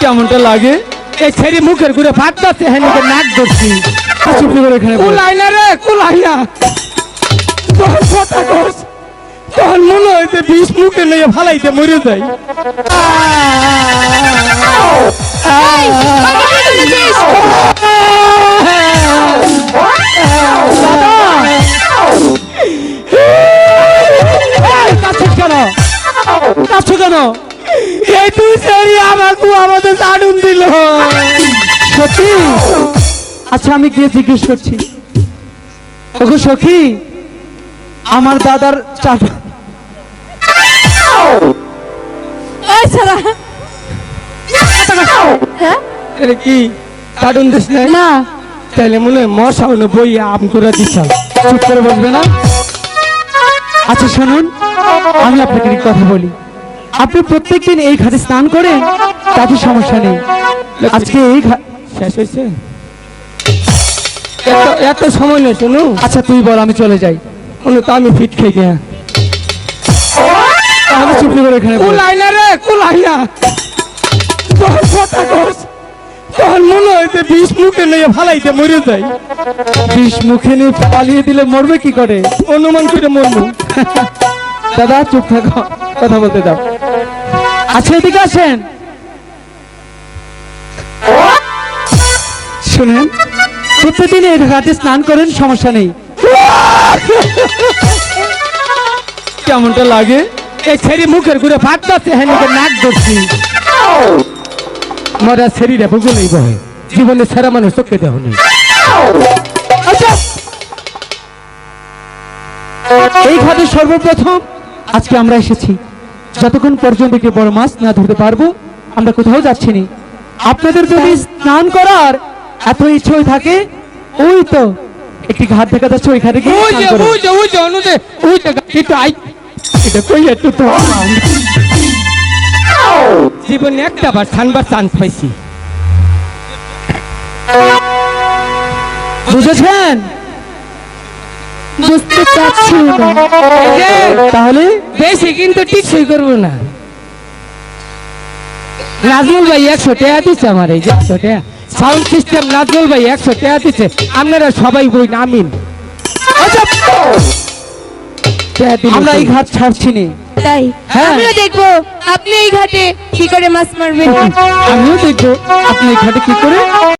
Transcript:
কেমনটা লাগে? এই ছেড়ি মুখের ঘুরে ভাত দাচ্ছে হ্যাঁ নিজের নাক ধরছি। চুপ করে এখানে কুলাই না রে কুলাই না তখন কথা কস। তখন মনে হয়েছে বিষ মুখে নিয়ে ফালাইতে মরে যাই। কাঁদছো কেন? এই তুই ছেড়ি আমাকে আমাদের দিল। সত্যি আচ্ছা আমি গিয়ে জিজ্ঞেস করছি। ওগো সখী আমার দাদার চাটা হ্যাঁ? কি? কার্টুন দিস না। না। তাহলে মনে হয় মশা হলো বই আম করে দিচ্ছাল চুপ করে বসবে না? আচ্ছা শুনুন। আমি আপনাকে একটি কথা বলি। আপনি প্রত্যেকদিন এই ঘাটে স্নান করেন তাতে সমস্যা নেই। আজকে এই ঘাট শেষ হয়েছে? এত সময় নেই শুনু। আচ্ছা তুই বল আমি চলে যাই। শুনু তো আমি ফিট খেয়ে গিয়া আমি চুপ করে এখানে। কুলাই না রে কুলাই না। তখন কথা কস। তখন মনে হয়েছে বিষ মুখে নিয়ে ফালাইতে মরে যাই। বিষ মুখে নিয়ে পালিয়ে দিলে মরবে কি করে? অনুমান করে মরবো। দাদা, চুপ থাকো। কথা বলতে দাও। আচ্ছা এদিকে আসেন। শুনেন প্রত্যেকদিন এই ঘাটে স্নান করেন, সমস্যা নেই। কেমনটা লাগে? এই ছেড়ি মুখের ঘুরে দাচ্ছে হ্যাঁ নাক ধরছি। মরা ছেড়িটা বুঝলেই বহে। জীবনে সেরা মানুষ চোখে দেহ নেই। আচ্ছা এই ঘাটে সর্বপ্রথম আজকে আমরা এসেছি। যতক্ষণ পর্যন্ত একটি বড় মাছ না ধরতে পারব আমরা কোথাও যাচ্ছি না। আপনাদের যদি স্নান করার এত ইচ্ছে থাকে ওই তো একটি ঘাট দেখা যাচ্ছে ওইখানে গিয়ে জীবনে একটা বার ঠানবার চান্স পাইছি। বুঝেছেন? বুঝতে চাচ্ছি না। তাহলে? বেশি কিন্তু টিকসই করব না। নাজমুল ভাই একশো টাকা দিচ্ছে আমার এই যে একশো টাকা। সাউন্ড সিস্টেম নাজমুল ভাই একশো টাকা দিচ্ছে। আপনারা সবাই বই নামিন আচ্ছা। আমরা এই ঘাট ছাড়ছি না। তাই? হ্যাঁ। আমিও দেখব। আপনি এই ঘাটে কি করে মাছ মারবেন? আমিও দেখব। আপনি এই ঘাটে কি করে?